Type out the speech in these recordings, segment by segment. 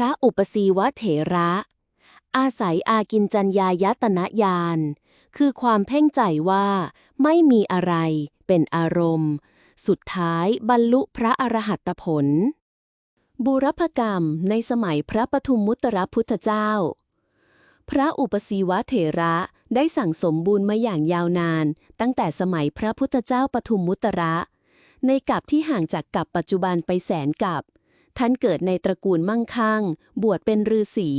ระอุปสีวเถระ อาศัยอากินจัญญายตนะญาณคือความเพ่งใจว่าไม่มีอะไรเป็นอารมณ์ สุดท้ายบรรลุพระอรหัตผลบูรพกรรมในสมัยพระปทุมมุตรพุทธเจ้า พระอุปสีวเถระได้สั่งสมบุญมาอย่างยาวนาน ตั้งแต่สมัยพระพุทธเจ้าปทุมมุตระ ในกับที่ห่างจากกับปัจจุบันไปแสนกับ ท่านเกิดในตระกูลมั่งคั่ง บวชเป็นฤาษี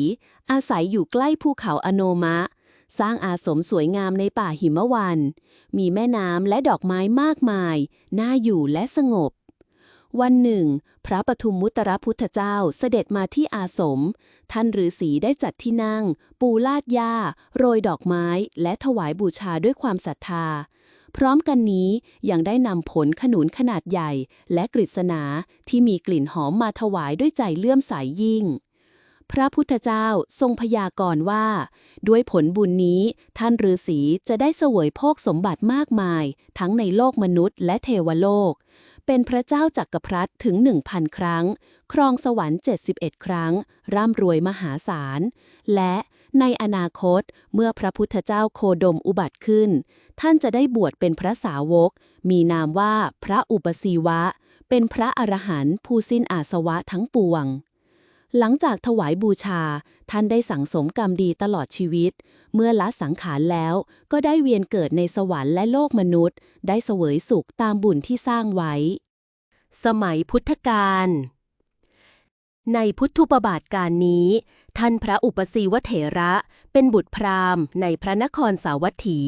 อาศัยอยู่ใกล้ภูเขาอโนมะ สร้างอาสมสวยงามในป่าหิมวัน มีแม่น้ำและดอกไม้มากมาย น่าอยู่และสงบ วันหนึ่ง พระปทุมมุตรพุทธเจ้าเสด็จมาที่อาสม ท่านฤาษีได้จัดที่นั่ง ปูลาดหญ้า โรยดอกไม้ และถวายบูชาด้วยความศรัทธา พร้อมกันนี้ยังได้นำผลขนุนขนาดใหญ่ และกฤษณาที่มีกลิ่นหอมมาถวายด้วยใจเลื่อมใสยยิ่ง พระพุทธเจ้าทรงพยากรณ์ว่า ด้วยผลบุญนี้ท่านฤาษีจะได้เสวยโภคสมบัติมากมาย ทั้งในโลกมนุษย์และเทวโลก เป็นพระเจ้าจักรพรรดิถึง 1,000 ครั้ง ครองสวรรค์ 71 ครั้ง ร่ำรวยมหาศาล และ ในอนาคตเมื่อพระพุทธเจ้าโคดมอุบัติขึ้น ท่านจะได้บวชเป็นพระสาวก มีนามว่าพระอุปสีวะ เป็นพระอรหันต์ผู้สิ้นอาสวะทั้งปวง หลังจากถวายบูชา ท่านได้สั่งสมกรรมดีตลอดชีวิต เมื่อละสังขารแล้วก็ได้เวียนเกิดในสวรรค์และโลกมนุษย์ ได้เสวยสุขตามบุญที่สร้างไว้ สมัยพุทธกาลในพุทธุปบาทการนี้ ท่านพระอุปสีวเถระเป็นบุตรพราหมณ์ในพระนครสาวัตถี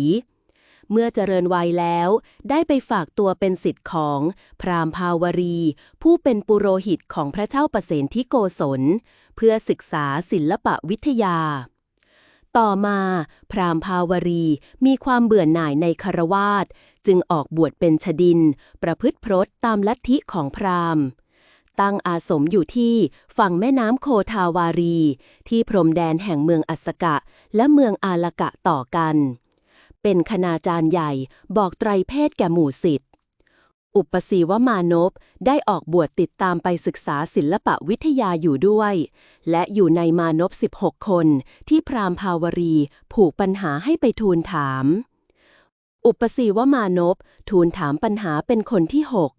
เมื่อเจริญวัยแล้ว ได้ไปฝากตัวเป็นสิทธิ์ของพราหมณ์ภาวรี ผู้เป็นปุโรหิตของพระเจ้าประเสนที่โกศล เพื่อศึกษาศิลปวิทยา ต่อมา พราหมณ์ภาวรีมีความเบื่อหน่ายในคารวาสจึงออกบวชเป็นชดิน ประพฤติพรตตามลัทธิของพราหมณ์ ตั้งอาสมอยู่ที่ฝั่งแม่น้ำโคทาวารี ที่พรมแดนแห่งเมืองอัสกะ และเมืองอาลกะต่อกัน เป็นคณาจารย์ใหญ่บอกไตรเพศแก่หมู่สิทธิ์อุปสีวมานพได้ออกบวชติดตามไปศึกษาศิลปวิทยาอยู่ด้วย และอยู่ในมานพ 16 คนที่พรามภาวรีผูกปัญหาให้ไปทูลถาม อุปสีวมานพทูลถามปัญหาเป็นคนที่หก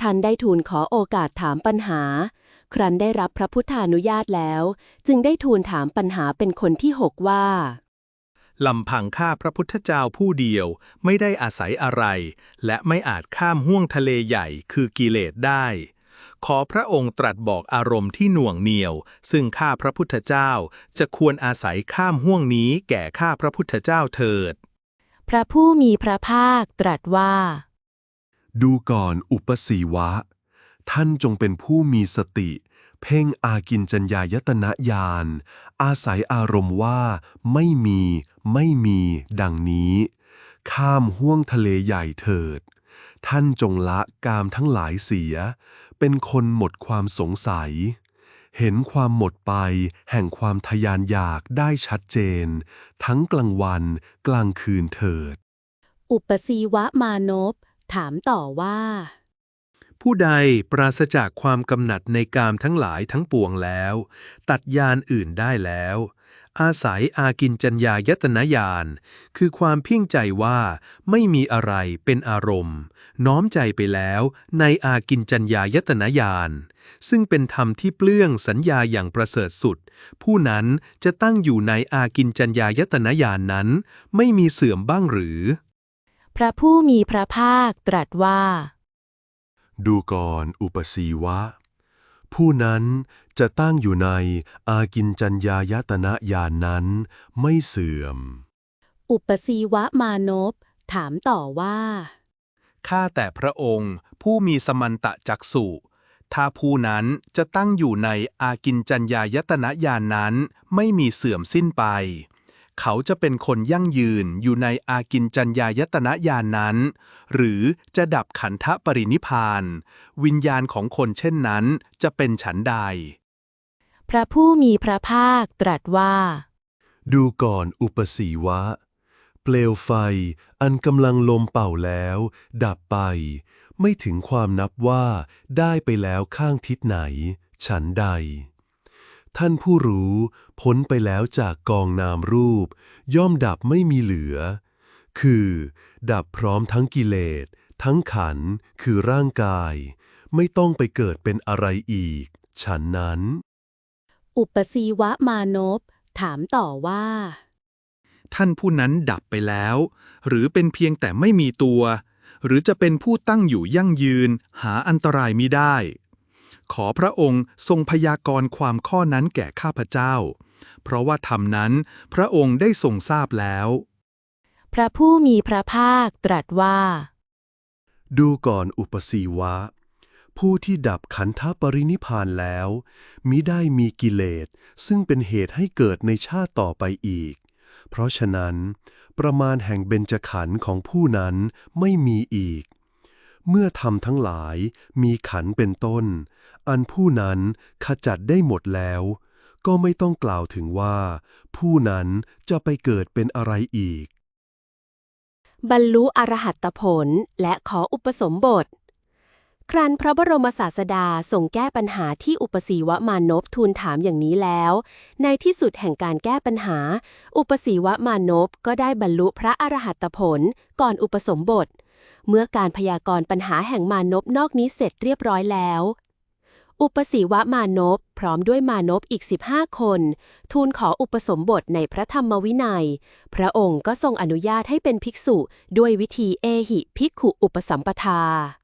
ท่านได้ทูลขอโอกาสถามปัญหา ครั้นได้รับพระพุทธานุญาตแล้ว จึงได้ทูลถามปัญหาเป็นคนที่หกว่าลำพังข้าพระพุทธเจ้าผู้เดียวไม่ได้อาศัยอะไร และไม่อาจข้ามห้วงทะเลใหญ่คือกิเลสได้ ขอพระองค์ตรัสบอกอารมณ์ที่หน่วงเหนียว ซึ่งข้าพระพุทธเจ้าจะควรอาศัยข้ามห้วงนี้แก่ข้าพระพุทธเจ้าเถิด พระผู้มีพระภาคตรัสว่า ดูก่อนอุปสีวะ ท่านจงเป็นผู้มีสติ เพ่งอากินจัญญายตนะญาณอาศัยอารมณ์ว่า ไม่มี ไม่มี ดังนี้ ข้ามห้วงทะเลใหญ่เถิด ท่านจงละกามทั้งหลายเสีย เป็นคนหมดความสงสัย เห็นความหมดไปแห่งความทยานอยากได้ชัดเจน ทั้งกลางวันกลางคืนเถิด อุปสีวะมานพ ถามต่อว่า ผู้ใดปราศจากความกำหนัดในกามทั้งหลายทั้งปวงแล้ว ตัดยานอื่นได้แล้ว อาศัยอากินจัญญายตนะญาณคือความเพ่งใจว่าไม่มีอะไรเป็นอารมณ์ น้อมใจไปแล้วในอากินจัญญายตนะญาณซึ่งเป็นธรรมที่เปลื้องสัญญาอย่างประเสริฐสุด ผู้นั้นจะตั้งอยู่ในอากินจัญญายตนะญาณนนั้น ไม่มีเสื่อมบ้างหรือ พระผู้มีพระภาคตรัสว่า ดูก่อนอุปสีวะ ผู้นั้นจะตั้งอยู่ในอากินจัญญายตนะญาณนนั้นไม่เสื่อม อุปสีวะมานพถามต่อว่า ข้าแต่พระองค์ผู้มีสมันตะจักสุถ้าผู้นั้นจะตั้งอยู่ในอากินจัญญายตนะญาณนนั้นไม่มีเสื่อมสิ้นไป เขาจะเป็นคนยั่งยืนอยู่ในอากินจัญญายตนะญาณนนั้น หรือจะดับขันธปรินิพพาน วิญญาณของคนเช่นนั้นจะเป็นฉันใด พระผู้มีพระภาคตรัสว่า ดูก่อนอุปสีวะ เปลวไฟอันกำลังลมเป่าแล้ว ดับไป ไม่ถึงความนับว่าได้ไปแล้วข้างทิศไหน ฉันใด ท่านผู้รู้พ้นไปแล้วจากกองนามรูป ย่อมดับไม่มีเหลือ คือ ดับพร้อมทั้งกิเลส ทั้งขันธ์คือร่างกาย ไม่ต้องไปเกิดเป็นอะไรอีก ฉันนั้น อุปสีวะมานพถามต่อว่า ท่านผู้นั้นดับไปแล้ว หรือเป็นเพียงแต่ไม่มีตัว หรือจะเป็นผู้ตั้งอยู่ยั่งยืน หาอันตรายมิได้ ขอพระองค์ทรงพยากรณ์ความข้อนั้นแก่ข้าพเจ้า เพราะว่าธรรมนั้นพระองค์ได้ทรงทราบแล้ว พระผู้มีพระภาคตรัสว่า ดูก่อนอุปสีวะ ผู้ที่ดับขันธปรินิพพานแล้ว มิได้มีกิเลส ซึ่งเป็นเหตุให้เกิดในชาติต่อไปอีก เพราะฉะนั้น ประมาณแห่งเบญจขันธ์ของผู้นั้นไม่มีอีก เมื่อทำทั้งหลายมีขันเป็นต้น อันผู้นั้นขจัดได้หมดแล้ว ก็ไม่ต้องกล่าวถึงว่า ผู้นั้นจะไปเกิดเป็นอะไรอีก บรรลุอรหัตผลและขออุปสมบท ครั้นพระบรมศาสดาทรงแก้ปัญหาที่อุปสีวมานพทูลถามอย่างนี้แล้ว ในที่สุดแห่งการแก้ปัญหา อุปสีวมานพก็ได้บรรลุพระอรหัตผลก่อนอุปสมบท เมื่อการพยากรณ์ปัญหาแห่งมานพนอกนี้เสร็จเรียบร้อยแล้ว อุปสีวมานพพร้อมด้วยมานพอีก 15 คน ทูลขออุปสมบทในพระธรรมวินัย พระองค์ก็ทรงอนุญาตให้เป็นภิกษุด้วยวิธีเอหิภิกขุอุปสัมปทา